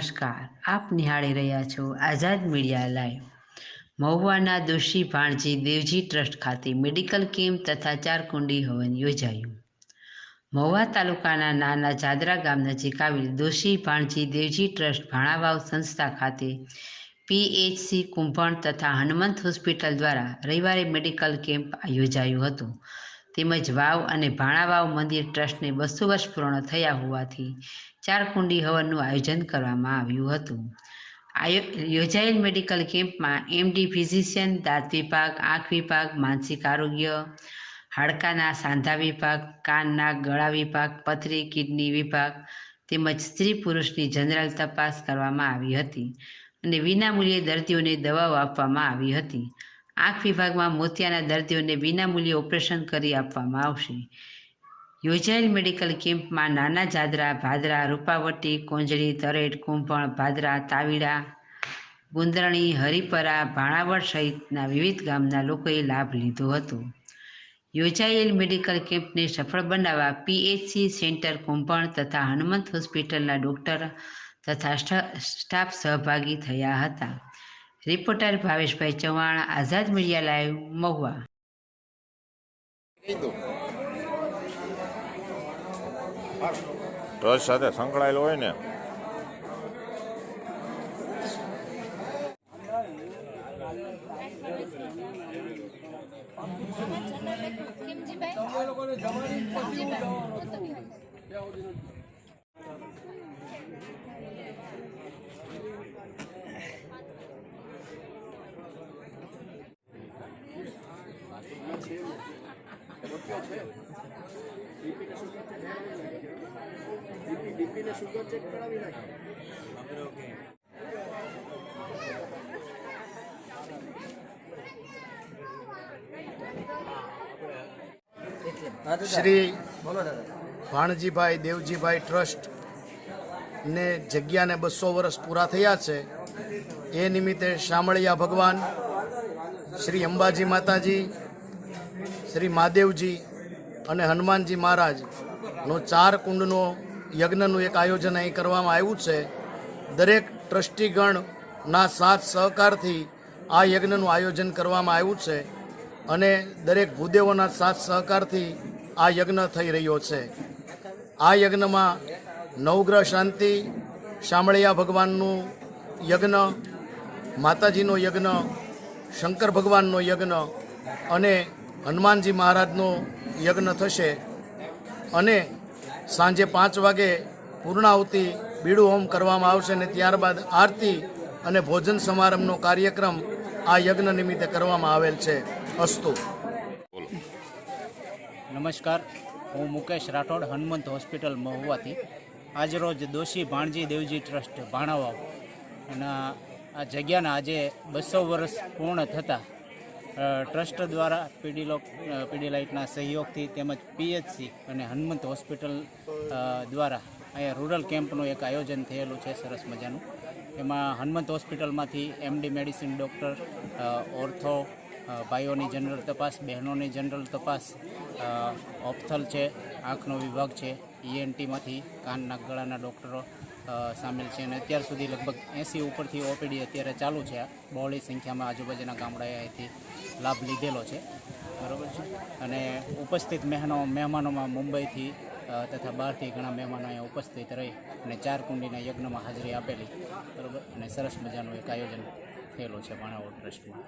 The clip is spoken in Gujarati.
નમસ્કાર, આપ નિહાળી રહ્યા છો આઝાદ મીડિયા લાઈવ. મહુવાના દોશી ભાણજી દેવજી ટ્રસ્ટ ખાતે મેડિકલ કેમ્પ તથા ચારકુંડી હવન યોજાયું. મહુવા તાલુકાના નાના જાદરા ગામ નજીક આવેલ દોશી ભાણજી દેવજી ટ્રસ્ટ ભાણાવાવ સંસ્થા ખાતે પીએચસી કુંભણ તથા હનુમંત હોસ્પિટલ દ્વારા રવિવારે મેડિકલ કેમ્પ યોજાયું હતું. તેમજ વાવ અને ભાણાવાવ મંદિર ટ્રસ્ટને બસો વર્ષ પૂર્ણ થયા હોવાથી ચાર કુંડી હવનનું આયોજન કરવામાં આવ્યું હતું. યોજાયેલ મેડિકલ કેમ્પમાં એમડી ફિઝિશિયન, દાંત વિભાગ, આંખ વિભાગ, માનસિક આરોગ્ય, હાડકાના સાંધા વિભાગ કાન નાક ગળા વિભાગ, પથરી, કિડની વિભાગ તેમજ સ્ત્રી પુરુષની જનરલ તપાસ કરવામાં આવી હતી અને વિનામૂલ્યે દર્દીઓને દવાઓ આપવામાં આવી હતી. આંખ વિભાગમાં મોતિયાના દર્દીઓને વિનામૂલ્યે ઓપરેશન કરી આપવામાં આવશે. યોજાયેલ મેડિકલ કેમ્પમાં નાના જાદરા, ભાદરા, રૂપાવટી, કોંજળી તરેટ કુંભણ, ભાદરા, તાવીડા, ગુંદરણી, હરિપરા, ભાણાવડ સહિતના વિવિધ ગામના લોકોએ લાભ લીધો હતો. યોજાયેલ મેડિકલ કેમ્પને સફળ બનાવવા પીએચસી સેન્ટર કુંભણ તથા હનુમંત હોસ્પિટલના ડોક્ટર તથા સ્ટાફ સહભાગી થયા હતા. Reporter Bhaveshbhai Chauhan Azad media live Mahuva. Trust સાથે સંકળાયેલો હોય ને. શ્રી ભાણજીભાઈ દેવજીભાઈ ટ્રસ્ટ ને જગ્યાને બસો વર્ષ પૂરા થયા છે. એ નિમિત્તે શામળિયા ભગવાન શ્રી અંબાજી માતાજી શ્રી મહાદેવજી અને હનુમાનજી મહારાજનો ચાર કુંડનો યજ્ઞનું એક આયોજન અહીં કરવામાં આવ્યું છે. દરેક ટ્રસ્ટીગણના સાથ સહકારથી આ યજ્ઞનું આયોજન કરવામાં આવ્યું છે અને દરેક ભૂદેવોના સાથ સહકારથી આ યજ્ઞ થઈ રહ્યો છે. આ યજ્ઞમાં નવગ્રહ શાંતિ, શામળિયા ભગવાનનું યજ્ઞ, માતાજીનો યજ્ઞ, શંકર ભગવાનનો યજ્ઞ અને હનુમાનજી મહારાજનો યજ્ઞ થશે અને સાંજે પાંચ વાગે પૂર્ણાહુતિ બીડું હોમ કરવામાં આવશે અને ત્યારબાદ આરતી અને ભોજન સમારંભનો કાર્યક્રમ આ યજ્ઞ નિમિત્તે કરવામાં આવેલ છે. અસ્તુ. નમસ્કાર. હું મુકેશ રાઠોડ, હનુમંત હોસ્પિટલમાં હોવાથી. આજરોજ દોશી ભાણજી દેવજી ટ્રસ્ટ, ભાણાવાવ. અને આ જગ્યાના આજે બસો વર્ષ પૂર્ણ થતાં ટ્રસ્ટ દ્વારા પીડીલો પીડીલાઇટના સહયોગથી તેમજ પીએચસી અને હનુમંત હોસ્પિટલ દ્વારા અહીંયા રૂરલ કેમ્પનું એક આયોજન થયેલું છે, સરસ મજાનું. એમાં હનુમંત હોસ્પિટલમાંથી એમડી મેડિસિન ડૉક્ટર ઓર્થો ભાઈઓની જનરલ તપાસ, બહેનોની જનરલ તપાસ ઓપ્થલ છે, આંખનો વિભાગ છે ઈએનટીમાંથી કાન, નાક, ગળાના ડૉક્ટરો સામેલ છે અને અત્યાર સુધી લગભગ એંસી ઉપરથી ઓપીડી અત્યારે ચાલુ છે. બહોળી સંખ્યામાં આજુબાજુના ગામડાએ અહીંથી લાભ લીધેલો છે. બરાબર છે? અને ઉપસ્થિત મહેનો, મહેમાનોમાં મુંબઈથી તથા બહારથી ઘણા મહેમાનો અહીંયા ઉપસ્થિત રહી અને ચાર કુંડીના યજ્ઞમાં હાજરી આપેલી. બરાબર? અને સરસ મજાનું એક આયોજન થયેલું છે માણાવડ ટ્રસ્ટમાં.